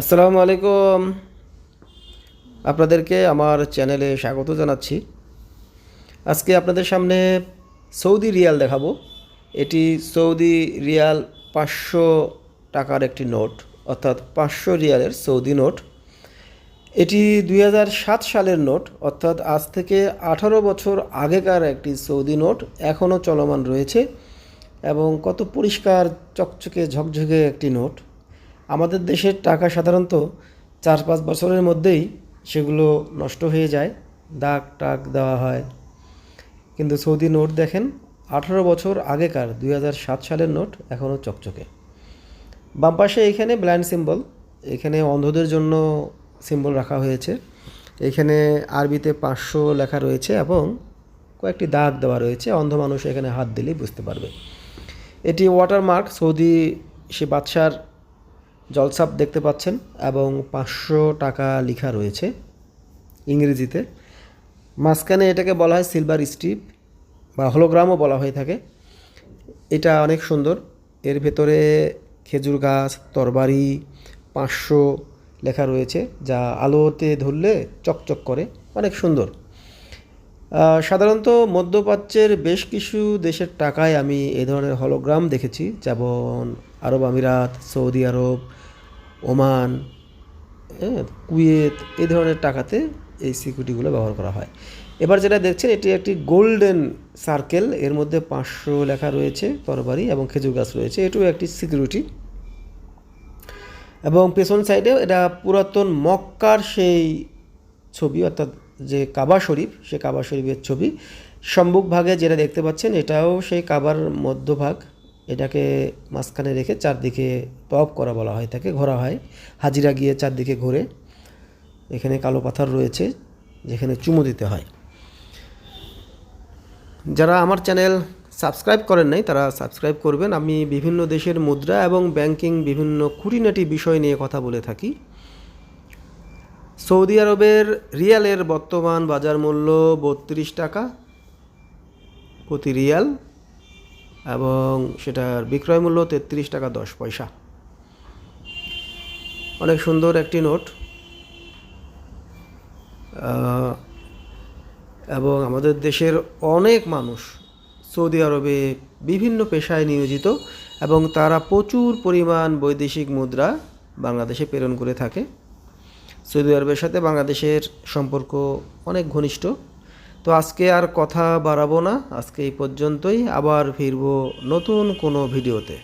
আসসালামু আলাইকুম। আপনাদেরকে আমার চ্যানেলে স্বাগত জানাচ্ছি। আজকে আপনাদের সামনে সৌদি রিয়াল দেখাবো। এটি সৌদি রিয়াল পাঁচশো টাকার একটি নোট, অর্থাৎ পাঁচশো রিয়ালের সৌদি নোট। এটি দু হাজার সাত সালের নোট, অর্থাৎ আজ থেকে আঠারো বছর আগেকার একটি সৌদি নোট, এখনও চলমান রয়েছে এবং কত পরিষ্কার, চকচকে, ঝকঝকে একটি নোট। আমাদের দেশের টাকা সাধারণত চার পাঁচ বছরের মধ্যেই সেগুলো নষ্ট হয়ে যায়। দাগ টাগ দেওয়া হয়। কিন্তু সৌদি নোট দেখেন, আঠারো বছর আগেকার দুই সাত সালের নোট এখনও চকচকে। বাম পাশে এখানে ব্ল্যান্ড সিম্বল, এখানে অন্ধদের জন্য সিম্বল রাখা হয়েছে। এখানে আরবিতে পাঁচশো লেখা রয়েছে এবং কয়েকটি দাগ দেওয়া রয়েছে। অন্ধ মানুষ এখানে হাত দিলেই বুঝতে পারবে। এটি ওয়াটারমার্ক সৌদি সে বাদশার জলসাপ দেখতে পাচ্ছেন এবং পাঁচশো টাকা লেখা রয়েছে ইংরেজিতে। মাঝখানে এটাকে বলা হয় সিলভার স্ট্রিপ বা হলোগ্রামও বলা হয়ে থাকে। এটা অনেক সুন্দর। এর ভেতরে খেজুর গাছ, তরবারি, পাঁচশো লেখা রয়েছে যা আলোতে ধরলে চকচক করে। অনেক সুন্দর। সাধারণত মধ্যপ্রাচ্যের বেশ কিছু দেশের টাকায় আমি এই ধরনের হলোগ্রাম দেখেছি, যেমন আরব আমিরাত, সৌদি আরব, ওমান কুয়েত এই ধরনের টাকাতে এই সিকিউরিটিগুলো ব্যবহার করা হয়। এবার যেটা দেখছেন, এটি একটি গোল্ডেন সার্কেল, এর মধ্যে পাঁচশো লেখা রয়েছে, তরবারি এবং খেজুর গাছ রয়েছে, এটিও একটি সিকিউরিটি। এবং পেছন সাইডে এটা পুরাতন মক্কার সেই ছবি, অর্থাৎ যে কাবা শরীফ, সে কাবা শরীফের ছবি। সম্মুখ ভাগে যেটা দেখতে পাচ্ছেন, এটাও সেই কাবার মধ্যভাগ। এটাকে মাঝখানে রেখে চারদিকে টপ করা বলা হয় তাকে ঘোরা হয়। হাজিরা গিয়ে চারদিকে ঘুরে। এখানে কালো পাথর রয়েছে, যেখানে চুমু দিতে হয়। যারা আমার চ্যানেল সাবস্ক্রাইব করেন নাই, তারা সাবস্ক্রাইব করবেন। আমি বিভিন্ন দেশের মুদ্রা এবং ব্যাংকিং বিভিন্ন খুঁটিনাটি বিষয় নিয়ে কথা বলে থাকি। সৌদি আরবের রিয়ালের বর্তমান বাজার মূল্য বত্রিশ টাকা প্রতি রিয়াল। এবং সেটার বিক্রয় মূল্য তেত্রিশ টাকা দশ পয়সা। অনেক সুন্দর একটি নোট। এবং আমাদের দেশের অনেক মানুষ সৌদি আরবে বিভিন্ন পেশায় নিয়োজিত এবং তারা প্রচুর পরিমাণ বৈদেশিক মুদ্রা বাংলাদেশে প্রেরণ করে থাকে। সৌদি আরবের সাথে বাংলাদেশের সম্পর্ক অনেক ঘনিষ্ঠ। তো আজকে আর কথা বাড়াবো না। আজকে এই পর্যন্তই। আবার ফিরবো নতুন কোনো ভিডিওতে।